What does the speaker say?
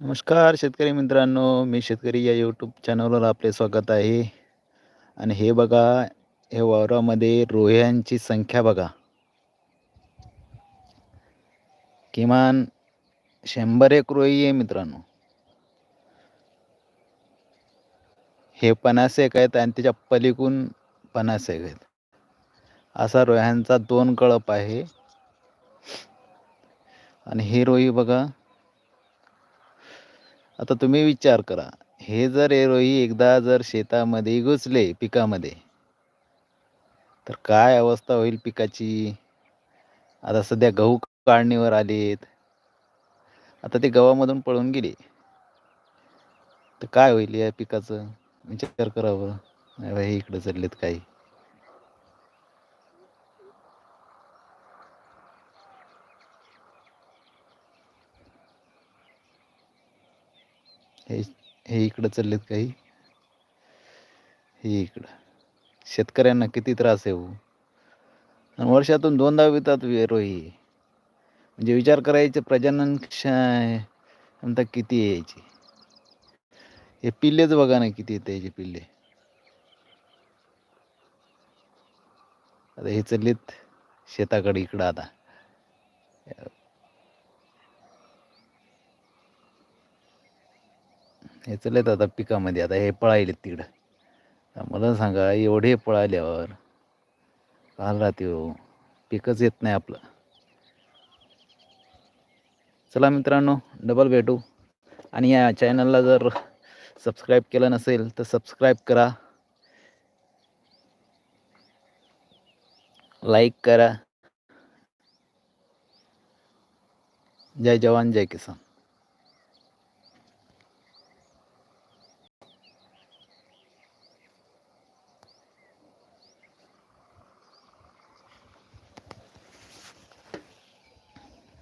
नमस्कार शेतकरी मित्रांनो मी शेतकरी या यूट्यूब चॅनलवर आपले स्वागत आहे. आणि हे बघा हे वावरामध्ये रोह्यांची संख्या बघा. किमान शंभर एक रोही आहे मित्रांनो. हे पन्नास एक आहेत आणि त्याच्या पलीकून पन्नास एक आहेत. असा रोह्यांचा दोन कळप आहे. आणि हे रोही बघा आता तुम्ही विचार करा. हे जर एरोही एकदा जर शेतामध्ये घुसले पिकामध्ये तर काय अवस्था होईल पिकाची? आता सध्या गहू काढणीवर आलेत. आता ते गव्हामधून पळून गेले. तर काय होईल या पिकाचं? विचार करावं. इकडे चाललेत काही. हे हे इकडं चाललेत काही. हे इकडं. शेतकऱ्यांना किती त्रास आहे हो. आणि वर्षातून दोनदा वितात रोही म्हणजे विचार करायचे प्रजनन क्षमता किती आहे याची? हे पिल्लेच बघा ना किती येते याचे पिल्ले. आता हे चाललेत शेताकडे इकडं आता. हे चाललेत आता पिकामध्ये आता हे पळायलेत तिकडं. मला सांगा एवढे पळाल्यावर काल राहते हो पिकच येत नाही आपलं. चला मित्रांनो डबल भेटू. आणि या चॅनलला जर सबस्क्राईब केलं नसेल तर सबस्क्राईब करा. लाईक करा. जय जवान जय किसान.